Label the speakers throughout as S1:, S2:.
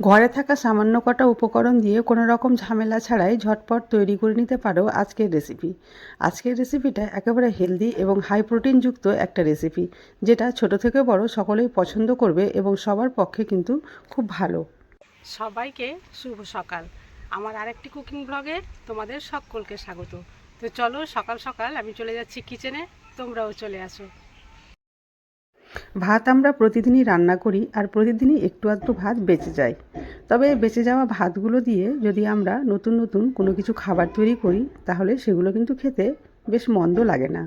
S1: ঘরে থাকা সামান্য কটা উপকরণ দিয়ে কোনো রকম ঝামেলা ছাড়াই ঝটপট তৈরি করে নিতে পারো আজকের রেসিপি আজকের রেসিপিটা একেবারে হেলদি এবং হাই প্রোটিনযুক্ত একটা রেসিপি যেটা ছোট থেকে বড় সকলেই পছন্দ করবে এবং সবার পক্ষে কিন্তু খুব ভালো।
S2: সবাইকে শুভ সকাল। আমার আরেকটি কুকিং ব্লগে তোমাদের সকলকে স্বাগত। তো চলো সকাল সকাল আমি চলে যাচ্ছি কিচেনে তোমরাও চলে আসো।
S1: ভাত আমরা প্রতিদিনই রান্না করি আর প্রতিদিনই একটু আধটু ভাত বেঁচে যায়। তবে বেঁচে যাওয়া ভাতগুলো দিয়ে যদি আমরা নতুন নতুন কোনো কিছু খাবার তৈরি করি, তাহলে সেগুলো কিন্তু খেতে বেশ মন্দ লাগে না।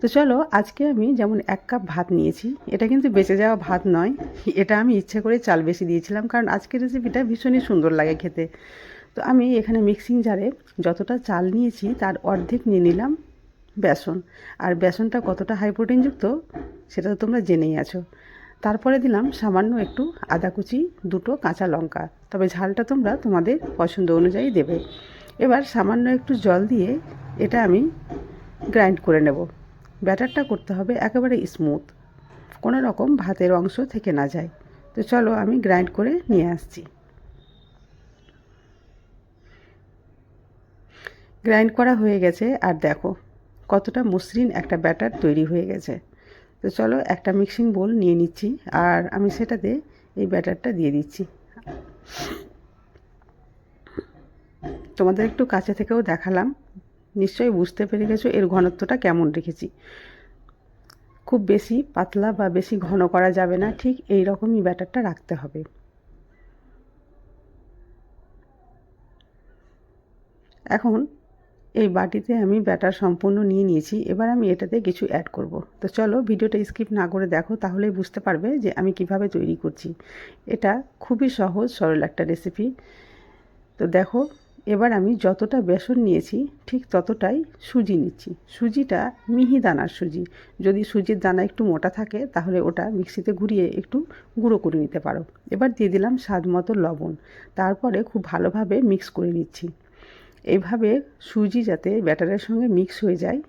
S1: তো চলো, আজকে আমি যেমন এক কাপ ভাত নিয়েছি, এটা কিন্তু বেঁচে যাওয়া ভাত নয়, এটা আমি ইচ্ছে করে চাল বেশি দিয়েছিলাম, কারণ আজকের রেসিপিটা ভীষণই সুন্দর লাগে খেতে। তো আমি এখানে মিক্সিং জারে যতটা চাল নিয়েছি, তার অর্ধেক নিয়ে নিলাম বেসন। আর বেসনটা কতটা হাই প্রোটিনযুক্ত সেটা তো তোমরা জেনেই আছো। তারপরে দিলাম সামান্য একটু আদা কুচি, দুটো কাঁচা লঙ্কা। তবে ঝালটা তোমরা তোমাদের পছন্দ অনুযায়ী দেবে। এবার সামান্য একটু জল দিয়ে এটা আমি গ্রাইন্ড করে নেব। ব্যাটারটা করতে হবে একেবারে স্মুথ। কোনো রকম ভাতের অংশ থেকে না যায়। তো চলো আমি গ্রাইন্ড করে নিয়ে আসছি। গ্রাইন্ড করা হয়ে গেছে। আর দেখো, কতটা মসৃণ একটা ব্যাটার তৈরি হয়ে গেছে। তো চলো একটা মিক্সিং বোল নিয়ে নিচ্ছি আর আমি সেটাতে এই ব্যাটারটা দিয়ে দিচ্ছি। তোমাদের একটু কাছে থেকেও দেখালাম, নিশ্চয়ই বুঝতে পেরে গেছো এর ঘনত্বটা কেমন রেখেছি। খুব বেশি পাতলা বা বেশি ঘন করা যাবে না, ঠিক এই রকমই ব্যাটারটা রাখতে হবে। এখন এই বাটিতে আমি ব্যাটার সম্পূর্ণ নিয়ে নিয়েছি। এবার আমি এটাতে কিছু অ্যাড করব। তো চলো ভিডিওটা স্কিপ না করে দেখো, তাহলেই বুঝতে পারবে যে আমি কীভাবে তৈরি করছি। এটা খুবই সহজ, সরল একটা রেসিপি তো দেখো, এবার আমি যতটা বেসন নিয়েছি, ঠিক ততটাই সুজি নিচ্ছি। সুজিটা মিহি দানার সুজি। যদি সুজির দানা একটু মোটা থাকে, তাহলে ওটা মিক্সিতে ঘুরিয়ে একটু গুঁড়ো করে নিতে পারো। এবার দিয়ে দিলাম স্বাদ মতো লবণ। তারপরে খুব ভালোভাবে মিক্স করে নিচ্ছি। এইভাবে সুজি যাতে ব্যাটারের সঙ্গে মিক্স হয়ে যায়,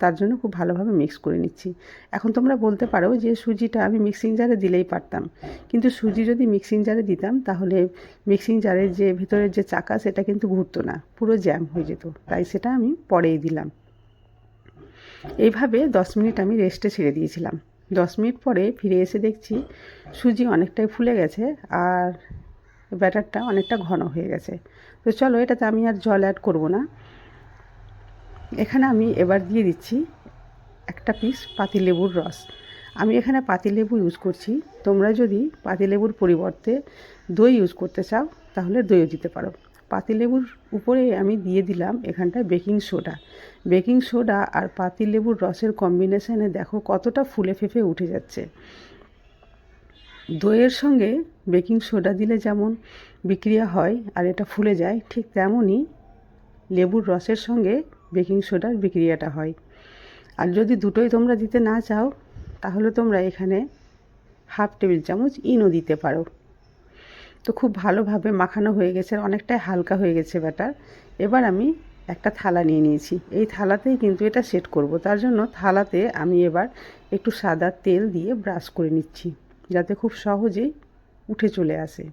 S1: তার জন্য খুব ভালোভাবে মিক্স করে নিচ্ছি। এখন তোমরা বলতে পারো যে সুজিটা আমি মিক্সিং জারে দিলেই পারতাম। কিন্তু সুজি যদি মিক্সিং জারে দিতাম, তাহলে মিক্সিং জারের যে ভেতরের যে চাকা, সেটা কিন্তু ঘুরতো না, পুরো জ্যাম হয়ে যেত। তাই সেটা আমি পরেই দিলাম। এইভাবে দশ মিনিট আমি রেস্টে ছেড়ে দিয়েছিলাম। দশ মিনিট পরে ফিরে এসে দেখছি সুজি অনেকটাই ফুলে গেছে, আর ব্যাটারটা অনেকটা ঘন হয়ে গেছে। তো চলো এটাতে আমি আর জল অ্যাড করব না। এখানে আমি এবার দিয়ে দিচ্ছি একটা পিস পাতিলেবুর রস। আমি এখানে পাতিলেবু ইউজ করছি। তোমরা যদি পাতিলেবুর পরিবর্তে দই ইউজ করতে চাও, তাহলে দইও দিতে পারো। পাতিলেবুর উপরে আমি দিয়ে দিলাম এখানটায় বেকিং সোডা বেকিং সোডা আর পাতিলেবুর রসের কম্বিনেশানে দেখো কতটা ফুলে ফেঁপে উঠে যাচ্ছে। দইয়ের সঙ্গে বেকিং সোডা দিলে যেমন বিক্রিয়া হয় আর এটা ফুলে যায়, ঠিক তেমনই লেবুর রসের সঙ্গে বেকিং সোডার বিক্রিয়াটা হয়। আর যদি দুটোই তোমরা দিতে না চাও, তাহলে তোমরা এখানে হাফ টেবিল চামচ ইনো দিতে পারো। তো খুব ভালোভাবে মাখানো হয়ে গেছে, অনেকটাই হালকা হয়ে গেছে ব্যাটার। এবার আমি একটা থালা নিয়ে নিয়েছি। এই থালাতেই কিন্তু এটা সেট করব। তার জন্য থালাতে আমি এবার একটু সাদা তেল দিয়ে ব্রাশ করে নিচ্ছি। যাতে খুব সহজেই উঠে চলে আসে।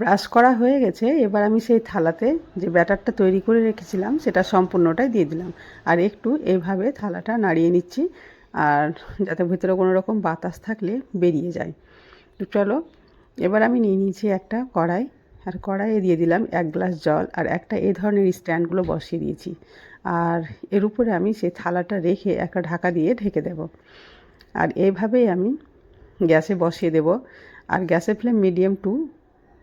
S1: ব্রাশ করা হয়ে গেছে, এবার আমি সেই থালাতে যে ব্যাটারটা তৈরি করে রেখেছিলাম, সেটা সম্পূর্ণটাই দিয়ে দিলাম। আর একটু এইভাবে থালাটা নাড়িয়ে নিচ্ছি, আর যাতে ভিতরে কোনো রকম বাতাস থাকলে বেরিয়ে যায়। তো চলো, এবার আমি নিয়ে নিয়েছি একটা কড়াই, আর কড়াইয়ে দিয়ে দিলাম এক গ্লাস জল, আর একটা এই ধরনের স্ট্যান্ডগুলো বসিয়ে দিয়েছি। আর এর উপরে আমি সেই থালাটা রেখে একটা ঢাকা দিয়ে ঢেকে দেব। আর এইভাবেই আমি গ্যাসে বসিয়ে দেব। আর গ্যাসের ফ্লেম মিডিয়াম টু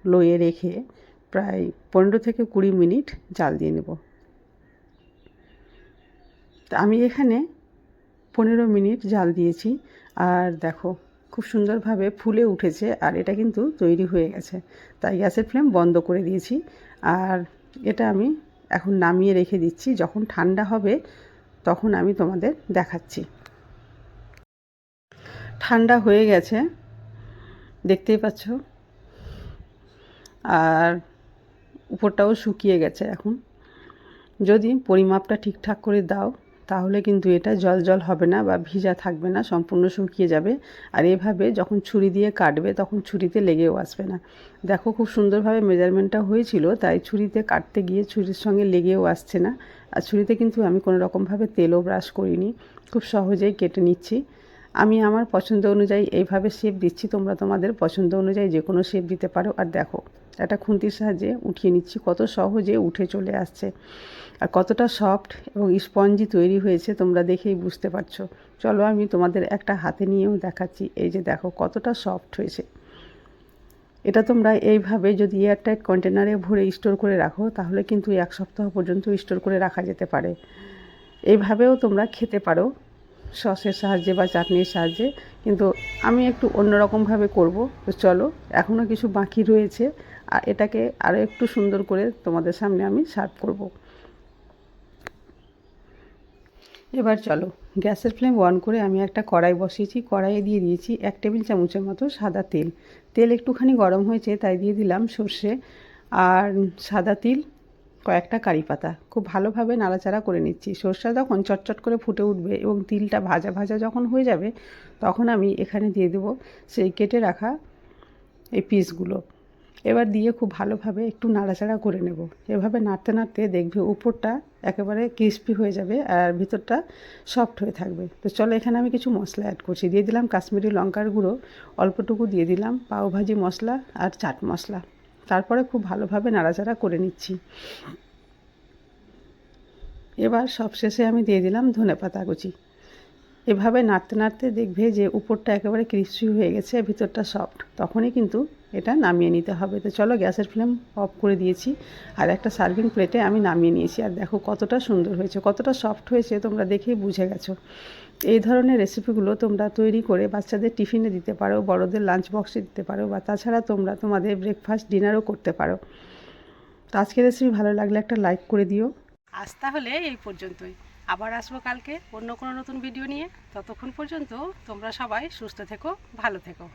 S1: লোয়ে রেখে প্রায় পনেরো থেকে কুড়ি মিনিট জাল দিয়ে নেব। তা আমি এখানে পনেরো মিনিট জাল দিয়েছি। আর দেখো, খুব সুন্দরভাবে ফুলে উঠেছে আর এটা কিন্তু তৈরি হয়ে গেছে। তাই গ্যাসের ফ্লেম বন্ধ করে দিয়েছি। আর এটা আমি এখন নামিয়ে রেখে দিচ্ছি। যখন ঠান্ডা হবে, তখন আমি তোমাদের দেখাচ্ছি। ঠান্ডা হয়ে গেছে, দেখতেই পাচ্ছ। আর উপরটাও শুকিয়ে গেছে এখন। যদি পরিমাপটা ঠিকঠাক করে দাও, তাহলে কিন্তু এটা জল জল হবে না বা ভিজা থাকবে না, সম্পূর্ণ শুকিয়ে যাবে। আর এভাবে যখন ছুরি দিয়ে কাটবে, তখন ছুরিতে লেগেও আসবে না। দেখো খুব সুন্দরভাবে মেজারমেন্টটা হয়েছিল, তাই ছুরিতে কাটতে গিয়ে ছুরির সঙ্গে লেগেও আসছে না। আর ছুরিতে কিন্তু আমি কোনো রকমভাবে তেলও ব্রাশ করিনি। খুব সহজেই কেটে নিচ্ছি। আমি আমার পছন্দ অনুযায়ী এইভাবে শেপ দিচ্ছি, তোমরা তোমাদের পছন্দ অনুযায়ী যে কোনো শেপ দিতে পারো। আর দেখো, একটা খুন্তির সাহায্যে উঠিয়ে নিচ্ছি, কত সহজে উঠে চলে আসছে। আর কতটা সফট এবং স্পঞ্জি তৈরি হয়েছে, তোমরা দেখেই বুঝতে পারছ। চলো আমি তোমাদের একটা হাতে নিয়েও দেখাচ্ছি, এই যে দেখো কতটা সফট হয়েছে। এটা তোমরা এইভাবে যদি এয়ারটাইট কন্টেনারে ভরে স্টোর করে রাখো, তাহলে কিন্তু এক সপ্তাহ পর্যন্ত স্টোর করে রাখা যেতে পারে। এইভাবেও তোমরা খেতে পারো। সসের সাহায্যে বা চাটনির সাহায্যে, কিন্তু আমি একটু অন্যরকমভাবে করব। তো চলো এখনও কিছু বাকি রয়েছে, আর এটাকে আরও একটু সুন্দর করে তোমাদের সামনে আমি সার্ভ করব। এবার চলো, গ্যাসের ফ্লেম অন করে আমি একটা কড়াই বসিয়েছি। কড়াইয়ে দিয়ে দিয়েছি এক টেবিল চামচের মতো সাদা তেল। তেল একটুখানি গরম হয়েছে, তাই দিয়ে দিলাম সর্ষে আর সাদা তিল। কয়েকটা কারি পাতা। খুব ভালোভাবে নাড়াচাড়া করে নিচ্ছি। সর্ষা যখন চটচট করে ফুটে উঠবে এবং তিলটা ভাজা ভাজা যখন হয়ে যাবে, তখন আমি এখানে দিয়ে দেবো সেই কেটে রাখা এই পিসগুলো। এবার দিয়ে খুব ভালোভাবে একটু নাড়াচাড়া করে নেব। এভাবে নাড়তে নাড়তে দেখবে উপরটা একেবারে ক্রিস্পি হয়ে যাবে আর ভিতরটা সফট হয়ে থাকবে। তো চলো এখানে আমি কিছু মশলা অ্যাড করছি। দিয়ে দিলাম কাশ্মীরি লঙ্কার গুঁড়ো, অল্পটুকু দিয়ে দিলাম পাওভাজি মশলা আর চাট মশলা। তারপরে খুব ভালোভাবে নাড়াচাড়া করে নিচ্ছি। এবার সবশেষে আমি দিয়ে দিলাম ধনে পাতা কুচি। এভাবে নাড়তে নাড়তে দেখবে যে উপরটা একেবারে ক্রিস্পি হয়ে গেছে ভিতরটা সফট। তখনই কিন্তু এটা নামিয়ে নিতে হবে। তো চলো গ্যাসের ফ্লেম অফ করে দিয়েছি আর একটা সার্ভিং প্লেটে আমি নামিয়ে নিয়েছি। আর দেখো কতটা সুন্দর হয়েছে, কতটা সফট হয়েছে তোমরা দেখেই বুঝে গেছো। এই ধরনের রেসিপিগুলো তোমরা তৈরি করে বাচ্চাদের টিফিনে দিতে পারো, বড়দের লাঞ্চ বক্সে দিতে পারো বা তাছাড়া তোমরা তোমাদের ব্রেকফাস্ট, ডিনারও করতে পারো। তো আজকের রেসিপি ভালো লাগলে একটা লাইক করে দিও।
S2: আজ তাহলে এই পর্যন্তই। আবার আসব কালকে অন্য কোনো নতুন ভিডিও নিয়ে। ততক্ষণ পর্যন্ত তোমরা সবাই সুস্থ থেকো, ভালো থেকো।